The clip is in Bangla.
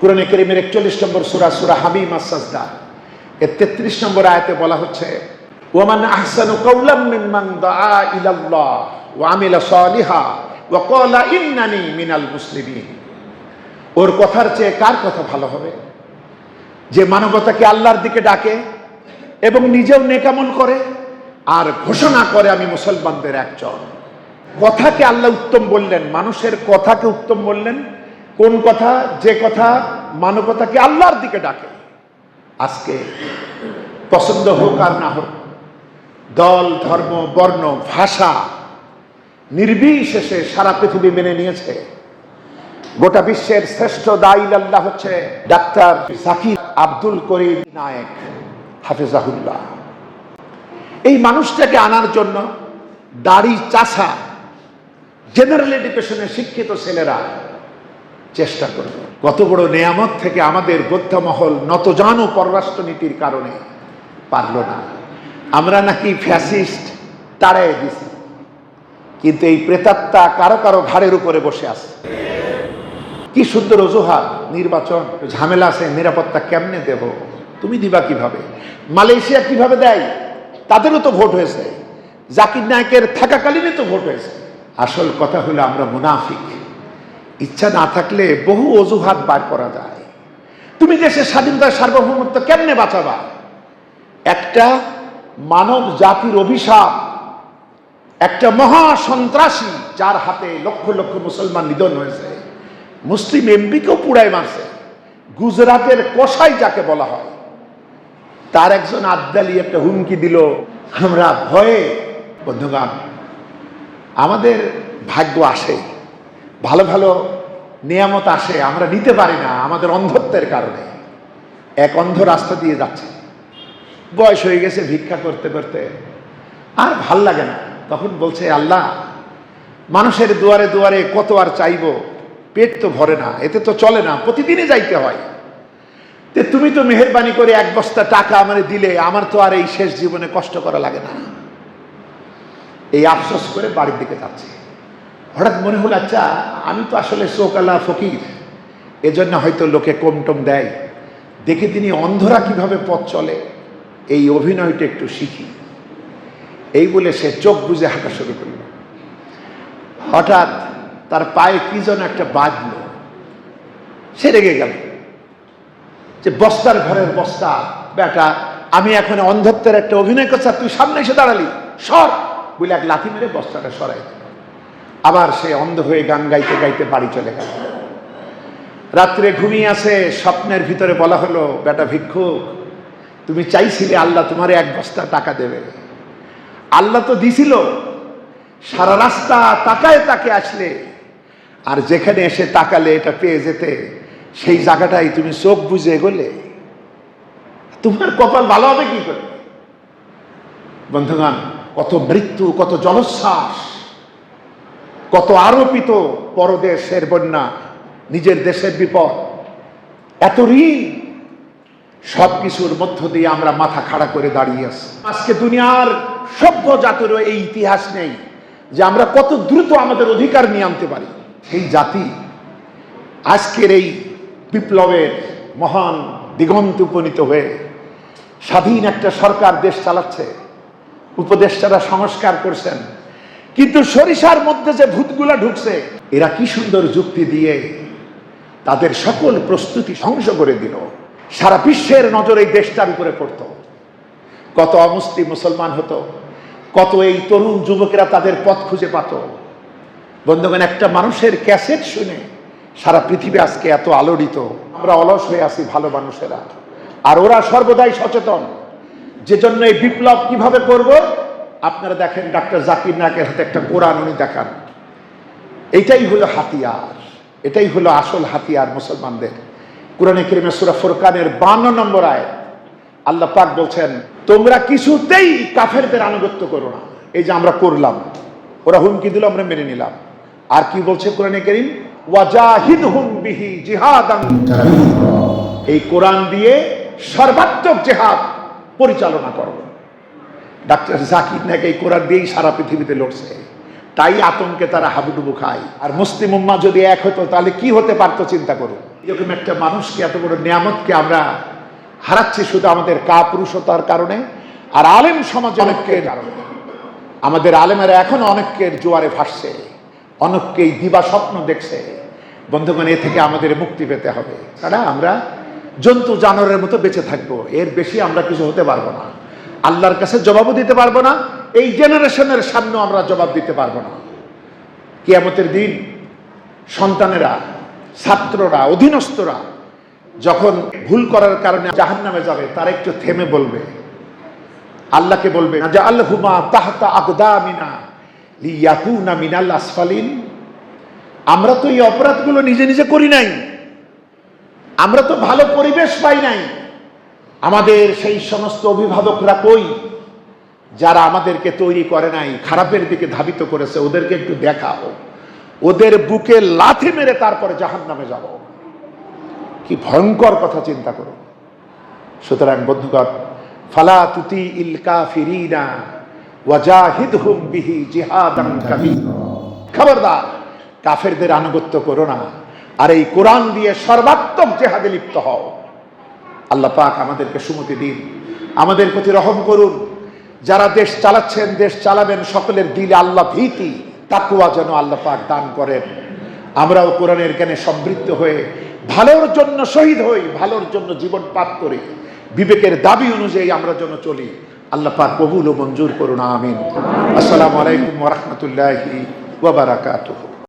কোরআনে করিমের একচল্লিশ নম্বর সুরা সুরা হামিম আসাজদা এর তেত্রিশ নম্বর আয়াতে বলা হচ্ছে ওমান আহসানু কৌলাম মিম্মান দাআ ইলাল্লাহ ওয়া আমিলা সালিহা ওয়া ক্বালা ইন্নানি মিনাল মুসলিমিন। ওর কথার চেয়ে কার কথা ভালো হবে? যে মানবতাকে আল্লাহর দিকে ডাকে এবং নিজেও নেকামল করে, আর ঘোষণা করে আমি মুসলমানদের একজন। কথাকে আল্লাহ উত্তম বললেন, মানুষের কথাকে উত্তম বললেন কোন কথা, যে কথা, মানবতাকে আল্লাহর দিকে ডাকে। আজকে পছন্দ হোক আর না হোক, দল, ধর্ম, বর্ণ, ভাষা নির্বিশেষে সারা পৃথিবী মেনে নিয়েছে। গোটা বিশ্বের শ্রেষ্ঠ দাইল আল্লাহ হচ্ছে ডাক্তার জাকির আব্দুল করিম নায়েক, হাফিজাহুল্লাহ। এই মানুষটাকে আনার জন্য দাড়ি চাষা জেনারেল এডুকেশনে শিক্ষিত ছেলেরা চেষ্টা করবে। কত বড় নেয়ামত থেকে আমাদের বৌদ্ধমহল নতজান পররাষ্ট্রনীতির কারণে পারল না। আমরা নাকি ফ্যাসিস্ট তাড়াই দিছি, কিন্তু এই প্রেতাত্মা কারও কারও ঘাড়ের উপরে বসে আছে। কি সুন্দর অজুহাত, নির্বাচন, ঝামেলা আছে, নিরাপত্তা কেমনে দেব? তুমি দিবা কীভাবে? মালয়েশিয়া কীভাবে দেয়? তাদেরও তো ভোট হয়েছে। জাকির নায়কের থাকাকালীনই তো ভোট হয়েছে। আসল কথা হলো আমরা মুনাফিক। ইচ্ছা না থাকলে বহু অজুহাত বার করা যায়। তুমি দেশের স্বাধীনতার সার্বভৌমত্ব কেমনে বাঁচাবা? একটা মানব জাতির অভিশাপ, একটা মহা সন্ত্রাসী যার হাতে লক্ষ লক্ষ মুসলমান নিধন হয়েছে। মুসলিম এমপিকেও পুড়ায় মারছে। গুজরাটের কষাই যাকে বলা হয়। তার একজন আবদালি একটা হুমকি দিল, আমরা ভয়ে বন্ধুগান আমাদের ভাগ্য আসে। ভালো ভালো নিয়ামত আসে, আমরা নিতে পারি না আমাদের অন্ধত্বের কারণে। এক অন্ধ রাস্তা দিয়ে যাচ্ছে। বয়স হয়ে গেছে, ভিক্ষা করতে করতে আর ভালো লাগে না। তখন বলছে, আল্লাহ, মানুষের দুয়ারে দুয়ারে কত আর চাইব? পেট তো ভরে না, এতে তো চলে না, প্রতিদিনই যাইতে হয়। তে তুমি তো মেহরবানি করে এক বস্তা টাকা আমারে দিলে, আমার তো আর এই শেষ জীবনে কষ্ট করা লাগে না। এই আফসোস করে বাড়ির দিকে যাচ্ছে। হঠাৎ মনে হলো আচ্ছা আমি তো আসলে চোকালা ফকির। এজন্য হয়তো লোকে কমটম দেয়। দেখে তিনি অন্ধরা কীভাবে পথ চলে। এই অভিনয়টা একটু শিখি। এই বলে সে চোখ বুঝে হাঁটা শুরু করল। হঠাৎ তার পায়ে কি যেন একটা বাজল। সে রেগে গেল। যে, বস্তার ঘরের বস্তা। বেটা, আমি এখন অন্ধত্বের একটা অভিনয় করছি তুই সামনে এসে দাঁড়ালি। সর! বলে এক লাথি মেরে বস্তাটা সরাই আবার সে অন্ধ হয়ে গান গাইতে গাইতে বাড়ি চলে গেল। রাত্রে ঘুমিয়ে আসে, স্বপ্নের ভিতরে বলা হলো, বেটা ভিক্ষুক, তুমি চাইছিলে আল্লাহ তোমার এক বস্তা টাকা দেবে। আল্লাহ তো দিছিল। সারা রাস্তা তাকায় তাকে আসলে। আর যেখানে এসে তাকালে এটা পেয়ে যেতে, সেই জায়গাটাই তুমি চোখ বুঝে এগোলে তোমার কপাল ভালো হবে কি করে? বন্ধুগণ, কত মৃত্যু, কত জলশ্বাস কত আরোপিত পরদেশের বন্যা, নিজের দেশের বিপদ। এত ঋণ, সব কিছুর মধ্য দিয়ে আমরা মাথা খাড়া করে দাঁড়িয়ে আছি। আজকে দুনিয়ার সভ্য জাতিরও এই ইতিহাস নেই যে আমরা কত দ্রুত আমাদের অধিকার নিয়ে আনতে পারি। সেই জাতি আজকের এই বিপ্লবের মহান দিগন্ত উপনীত হয়ে স্বাধীন একটা সরকার দেশ চালাচ্ছে, উপদেষ্টারা সংস্কার করছেন কিন্তু সরিষার মধ্যে যে ভূতগুলা ঢুকছে, এরা কি সুন্দর যুক্তি দিয়ে তাদের সকল প্রস্তুতি ধ্বংস করে দিল। সারা বিশ্বের নজর এই দেশটার উপরে পড়ত। কত অমুসলিম মুসলমান হতো, কত এই তরুণ যুবকেরা তাদের পথ খুঁজে পাত। বন্ধুগণ, একটা মানুষের ক্যাসেট শুনে সারা পৃথিবী আজকে এত আলোড়িত। আমরা অলস হয়ে আছি ভালো মানুষেরা। আর ওরা সর্বদাই সচেতন যে জন্য এই বিপ্লব কীভাবে করব? আপনারা দেখেন ডাক্তার জাকির নাকের হাতে একটা কোরআন উনি দেখান। এটাই হলো হাতিয়ার, এটাই হলো আসল হাতিয়ার মুসলমানদের। কোরআনে কেরিমে সুরা ফুরকানের বান্ন নম্বর আয় আল্লাহ পাক বলছেন, তোমরা কিছুতেই কাফেরদের আনুগত্য করো না। এই যে আমরা করলাম, ওরা হুমকি দিল, আমরা মেনে নিলাম। আর কি বলছে কোরআনে করিম? ওয়াজাহিদ হুম বিহি জিহাদান এই কোরআন দিয়ে সর্বাত্মক জেহাদ পরিচালনা করো। ডাক্তার জাকির নাকি এই কোরআন দিয়েই সারা পৃথিবীতে লড়ছে। তাই আতঙ্কে তারা হাবুডুবু খায়। আর মুসলিম উম্মা যদি এক হতো, তাহলে কি হতে পারতো চিন্তা করুন। এরকম একটা মানুষকে, এত বড় নিয়ামতকে আমরা হারাচ্ছি শুধু আমাদের কাপুরুষতার কারণে আর আলেম সমাজ অনেকের আমাদের আলেমেরা এখন অনেকের জোয়ারে ভাসছে। অনেককেই দিবা স্বপ্ন দেখছে। বন্ধুগণ, এ থেকে আমাদের মুক্তি পেতে হবে। তারা আমরা জন্তু জানোয়ারের মতো বেঁচে থাকব। এর বেশি আমরা কিছু হতে পারব না। আল্লাহর কাছে জবাবও দিতে পারব না, এই জেনারেশনের সামনেও আমরা জবাব দিতে পারব না। কিয়ামতের দিন সন্তানেরা, ছাত্ররা, অধীনস্থরা যখন ভুল করার কারণে জাহান নামে যাবে, তারা একটু থেমে বলবে। আল্লাহকে বলবে যে আল্লাহুমা তাহতা আকদামিনা লিয়াকুনা মিনাল আসফালিন। আমরা তো এই অপরাধগুলো নিজে নিজে করি নাই। আমরা তো ভালো পরিবেশ পাই নাই। আমাদের সেই সমস্ত অভিভাবকরা কই? যারা আমাদেরকে তৈরি করে নাই, খারাপের দিকে ধাবিত করেছে, ওদেরকে একটু দেখাও। ওদের বুকে লাথি মেরে তারপরে জাহান নামে যাব। কি ভয়ঙ্কর কথা চিন্তা করো। সুতরাং বন্ধুগণ, ফালা তুতি ইল কাফিরিনা ওয়াজাহিদহুম বিহি জিহাদান খবরদার, কাফেরদের আনুগত্য করো না। আর এই কোরআন দিয়ে সর্বাত্মক জেহাদে লিপ্ত হও। আল্লাহ পাক আমাদেরকে সুমতি দিন। আমাদের প্রতি রহম করুন। যারা দেশ চালাচ্ছেন, দেশ চালাবেন, সকলের দিলে আল্লাহ ভীতি তাকুয়া যেন আল্লাহ পাক দান করেন। আমরাও কোরআনের জ্ঞানে সমৃদ্ধ হয়ে, ভালোর জন্য শহীদ হই, ভালোর জন্য জীবন পাপ করি। বিবেকের দাবি অনুযায়ী আমরা যেন চলি। আল্লাহ পাক কবুল ও মঞ্জুর করুন, আমিন। আসসালামু আলাইকুম ওরহমতুল্লাহি ওবরাকাতুহু